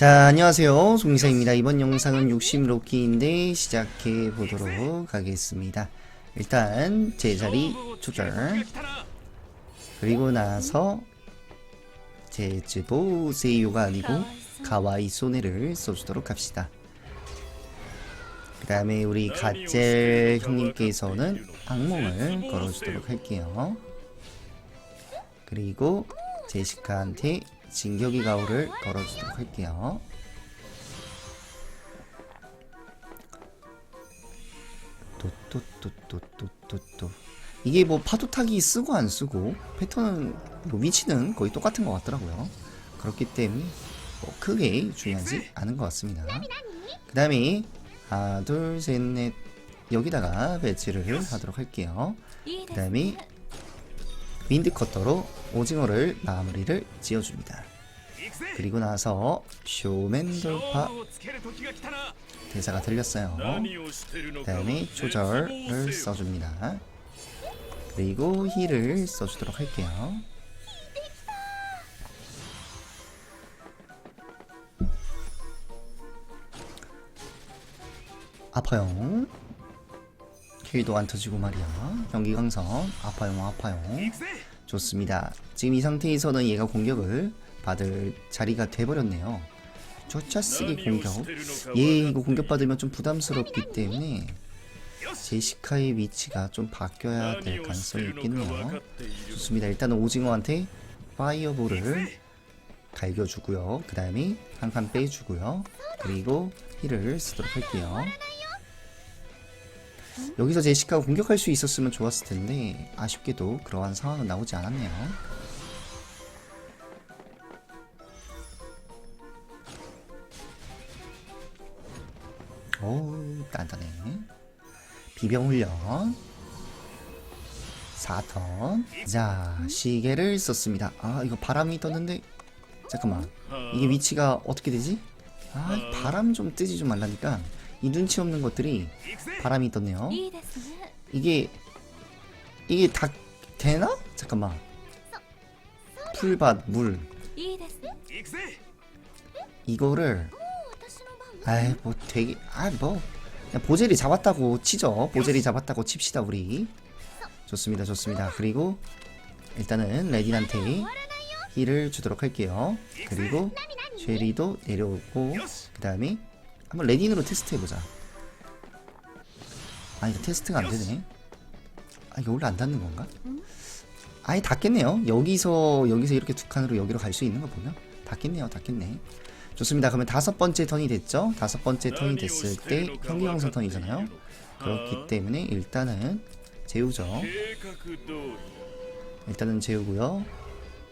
자, 안녕하세요. 송이사입니다. 이번 영상은 60 로키인데 시작해 보도록 하겠습니다. 일단 제자리 조절 그리고 나서 제즈보 세이요가 아니고 가와이 소네를 써주도록 합시다. 그 다음에 우리 갓젤 형님께서는 악몽을 걸어주도록 할게요. 그리고 제시카한테 진격의 가오를 걸어주도록 할게요. 또또또또또또또 이게 뭐 파도 타기 쓰고 안 쓰고 패턴은 뭐 위치는 거의 똑같은 것 같더라고요. 그렇기 때문에 뭐 크게 중요하지 않은 것 같습니다. 그 다음에 하나 둘셋넷 여기다가 배치를 하도록 할게요. 그 다음에 윈드 커터로 오징어를 마무리를 지어줍니다. 그리고 나서 쇼맨 돌파 대사가 들렸어요. 그 다음에 조절을 써줍니다. 그리고 힐을 써주도록 할게요. 아파요. 힐도 안 터지고 말이야. 경기 강선 아파요 아파요. 좋습니다. 지금 이 상태에서는 얘가 공격을 받을 자리가 돼버렸네요. 쫓아쓰기 공격. 얘 이거 공격받으면 좀 부담스럽기 때문에 제시카의 위치가 좀 바뀌어야 될 가능성이 있겠네요. 좋습니다. 일단은 오징어한테 파이어볼을 갈겨주고요. 그 다음에 한 칸 빼주고요. 그리고 힐을 쓰도록 할게요. 여기서 제시카가 공격할 수 있었으면 좋았을 텐데 아쉽게도 그러한 상황은 나오지 않았네요. 오 단단해. 비병 훈련 4턴 자 시계를 썼습니다. 아 이거 바람이 떴는데 잠깐만 이게 위치가 어떻게 되지? 아 바람 좀 뜨지 좀 말라니까 이 눈치 없는 것들이 바람이 떴네요. 이게 이게 다 되나? 잠깐만. 풀밭 물 이거를 아이 뭐 되게 아뭐 보젤이 잡았다고 치죠. 보젤이 잡았다고 칩시다 우리. 좋습니다, 좋습니다. 그리고 일단은 레딘한테 힐을 주도록 할게요. 그리고 제리도 내려오고 그 다음에 한번 레딘으로 테스트 해보자. 아 이거 테스트가 안 되네. 아 이게 원래 안 닿는 건가? 아예 닿겠네요. 여기서 여기서 이렇게 두 칸으로 여기로 갈 수 있는 거 보면? 닿겠네요 닿겠네. 좋습니다. 그러면 다섯 번째 턴이 됐죠? 다섯 번째 턴이 됐을 때 경기강선 턴이잖아요. 그렇기 때문에 일단은 재우죠. 일단은 재우고요.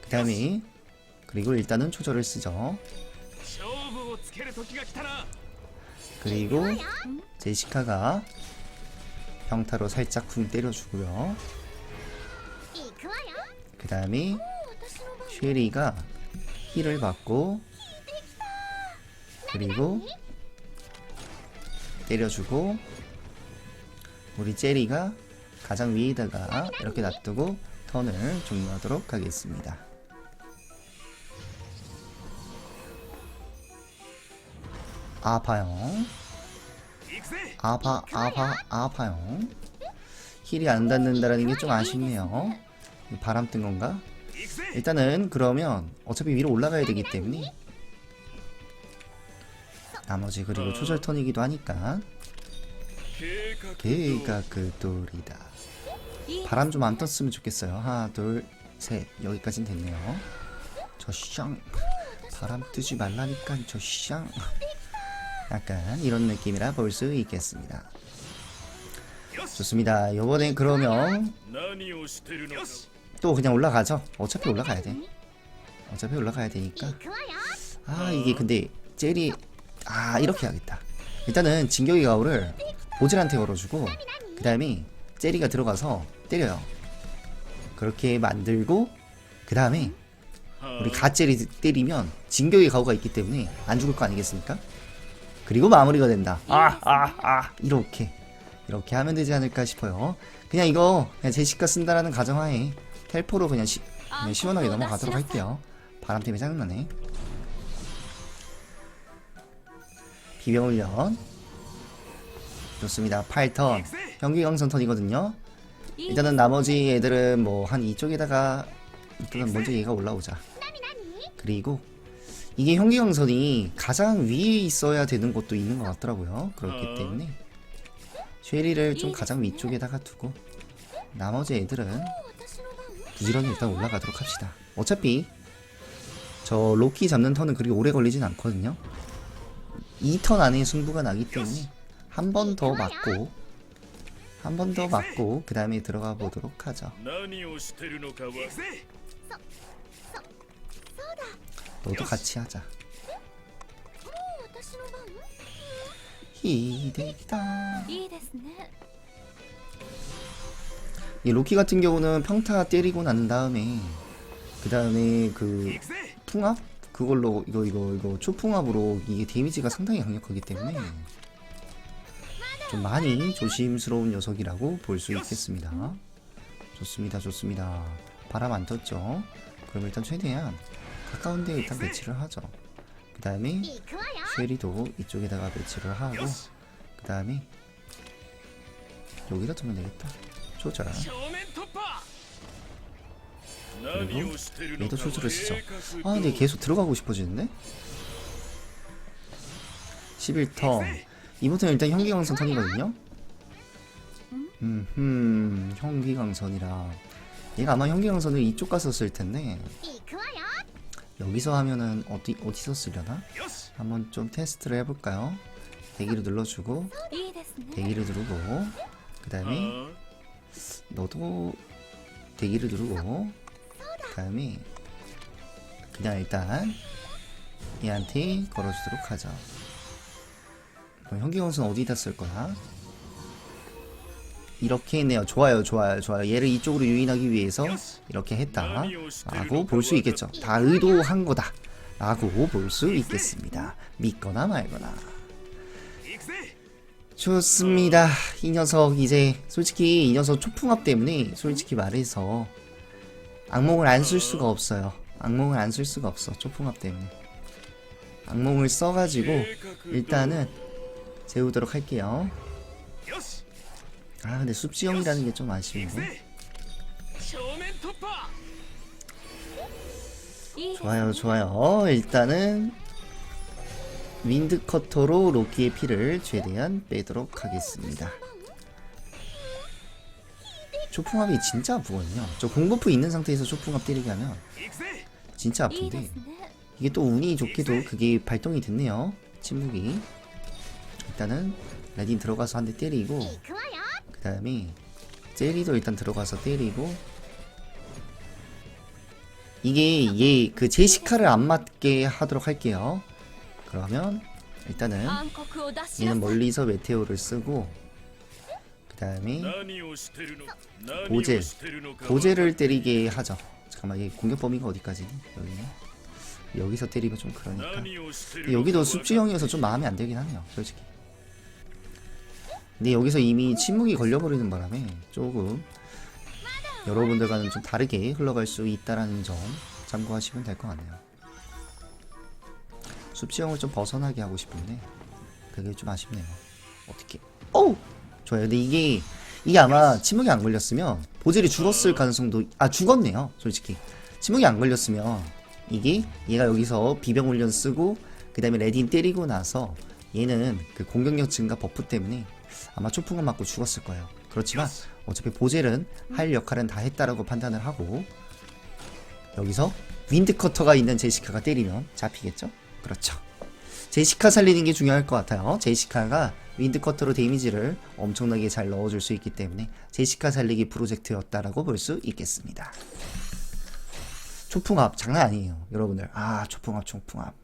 그 다음에 그리고 일단은 초절을 쓰죠 그리고 제시카가 평타로 살짝 쿵 때려주고요. 그 다음에 쉐리가 힐을 받고 그리고 때려주고 우리 제리가 가장 위에다가 이렇게 놔두고 턴을 종료하도록 하겠습니다. 아파요. 아파 아파 아파요. 힐이 안 닿는다라는 게 좀 아쉽네요. 바람 뜬 건가? 일단은 그러면 어차피 위로 올라가야 되기 때문에 나머지 그리고 초절 턴이기도 하니까 개가 그 돌이다 바람 좀 안 떴으면 좋겠어요 하나 둘 셋 여기까진 됐네요 저샹 바람 뜨지 말라니까 저샹 약간 이런 느낌이라 볼 수 있겠습니다. 좋습니다. 요번엔 그러면 또 그냥 올라가죠. 어차피 올라가야 돼. 어차피 올라가야 되니까. 아 이게 근데 젤이 아 이렇게 하겠다. 일단은 진격의 가오를 보질한테 걸어주고 그 다음에 젤이가 들어가서 때려요. 그렇게 만들고 그 다음에 우리 가젤이 때리면 진격의 가오가 있기 때문에 안 죽을 거 아니겠습니까? 그리고 마무리가 된다. 아, 아, 아. 이렇게. 이렇게 하면 되지 않을까 싶어요. 그냥 이거 그냥 제시카 쓴다라는 가정하에 텔포로 그냥, 시, 그냥 시원하게 넘어가도록 할게요. 바람 때문에 짜증나네. 비병훈련. 좋습니다. 8턴. 경기강선 턴이거든요. 일단은 나머지 애들은 뭐 한 이쪽에다가 일단은 먼저 얘가 올라오자. 그리고 이게 형기강선이 가장 위에 있어야 되는 것도 있는 것 같더라고요. 그렇기 때문에 쉐리를 좀 가장 위쪽에다가 두고 나머지 애들은 부지런히 일단 올라가도록 합시다. 어차피 저 로키 잡는 턴은 그렇게 오래 걸리진 않거든요. 2턴 안에 승부가 나기 때문에 한 번 더 맞고 한 번 더 맞고 그 다음에 들어가 보도록 하죠. 너도 같이 하자. 이 로키 같은 경우는 평타 때리고 난 다음에 그 다음에 그 풍압 그걸로 이거 이거 이거 초풍압으로 이게 데미지가 상당히 강력하기 때문에 좀 많이 조심스러운 녀석이라고 볼 수 있겠습니다. 좋습니다, 좋습니다. 바람 안 떴죠? 그럼 일단 최대한 가까운 데에 일단 배치를 하죠. 그 다음에 쉐리도 이쪽에다가 배치를 하고 그 다음에 여기다 두면 되겠다. 조절. 그리고 얘도 조절을 쓰죠. 아 근데 계속 들어가고 싶어지는데? 11턴. 이모턴 일단 형기강선 턴이거든요. 음흠 형기강선이라. 얘가 아마 형기강선을 이쪽 가서 쓸 텐데. 여기서 하면은 어디, 어디서 쓰려나? 한번 좀 테스트를 해볼까요? 대기를 눌러주고 대기를 누르고 그 다음에 너도 대기를 누르고 그 다음에 그냥 일단 얘한테 걸어주도록 하죠 그럼 현기건수는 어디다 쓸 거야? 이렇게 했네요. 좋아요, 좋아요, 좋아요. 얘를 이쪽으로 유인하기 위해서 이렇게 했다. 라고 볼 수 있겠죠. 다 의도한 거다. 라고 볼 수 있겠습니다. 믿거나 말거나. 좋습니다. 이 녀석 이제 솔직히 이 녀석 초풍합 때문에 솔직히 말해서 악몽을 안 쓸 수가 없어요. 악몽을 안 쓸 수가 없어. 초풍합 때문에. 악몽을 써가지고 일단은 재우도록 할게요. 아 근데 숲지형이라는 게 좀 아쉬워 좋아요 좋아요. 일단은 윈드커터로 로키의 피를 최대한 빼도록 하겠습니다. 초풍압이 진짜 아프거든요. 저 공부프 있는 상태에서 초풍압 때리게 하면 진짜 아픈데. 이게 또 운이 좋게도 그게 발동이 됐네요. 침묵이. 일단은 레딘 들어가서 한 대 때리고 다음에 제리도 일단 들어가서 때리고 이게 얘 그 제시카를 안 맞게 하도록 할게요. 그러면 일단은 얘는 멀리서 메테오를 쓰고 그 다음에 보제 보제를 때리게 하죠. 잠깐만 얘 공격 범위가 어디까지? 여기는? 여기서 때리면 좀 그러니까. 여기도 숲지형이어서 좀 마음에 안 들긴 하네요 솔직히. 근데 여기서 이미 침묵이 걸려버리는 바람에 조금 여러분들과는 좀 다르게 흘러갈 수 있다라는 점 참고하시면 될 것 같네요. 숲지형을 좀 벗어나게 하고 싶은데 그게 좀 아쉽네요. 어떻게? 오, 좋아요. 근데 이게 이게 아마 침묵이 안 걸렸으면 보젤이 죽었을 가능성도 아 죽었네요, 솔직히. 침묵이 안 걸렸으면 이게 얘가 여기서 비병 훈련 쓰고 그 다음에 레딘 때리고 나서 얘는 그 공격력 증가 버프 때문에 아마 초풍을 맞고 죽었을 거예요. 그렇지만 어차피 보젤은 할 역할은 다 했다라고 판단을 하고 여기서 윈드 커터가 있는 제시카가 때리면 잡히겠죠? 그렇죠. 제시카 살리는 게 중요할 것 같아요. 제시카가 윈드 커터로 데미지를 엄청나게 잘 넣어줄 수 있기 때문에 제시카 살리기 프로젝트였다라고 볼 수 있겠습니다. 초풍압 장난 아니에요, 여러분들. 아 초풍압, 초풍압.